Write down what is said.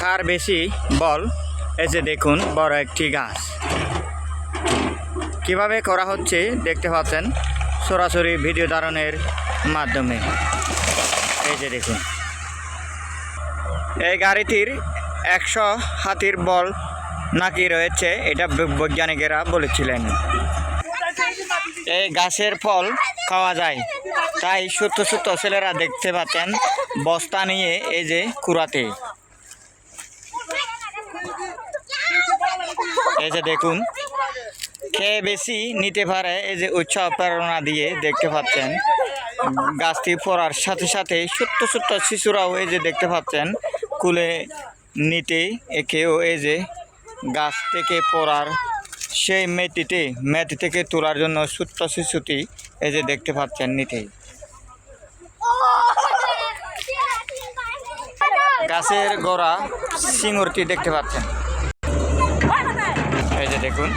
খার বেশি বল। এই যে দেখুন, বড় একটি গাছ। কীভাবে করা হচ্ছে দেখতে পাচ্ছেন সরাসরি ভিডিও ধারণের মাধ্যমে। এই যে দেখুন। এই গাড়িটির একশো হাতির বল নাকি রয়েছে, এটা বৈজ্ঞানিকেরা বলেছিলেন। এই গাছের ফল খাওয়া যায়। তাই ছোট্ট ছোট্ট ছেলেরা দেখতে পাচ্ছেন বস্তা নিয়ে এই যে কুড়াতে। এই যে দেখুন, খেয়ে বেশি নিতে পারে এই যে উৎসাহ প্রেরণা দিয়ে দেখতে পাচ্ছেন। গাছটি পড়ার সাথে সাথে ছোট্ট ছোট্ট শিশুরাও এই যে দেখতে পাচ্ছেন, কুলে নিতে একেও এই যে গাছ থেকে পড়ার সেই মেটিতে, মেটি থেকে তোলার জন্য ছোট্ট শিশুটি এই যে দেখতে পাচ্ছেন নিতেই গাছের গোড়া সিঙ্গুরটি দেখতে পাচ্ছেন। দেখুন।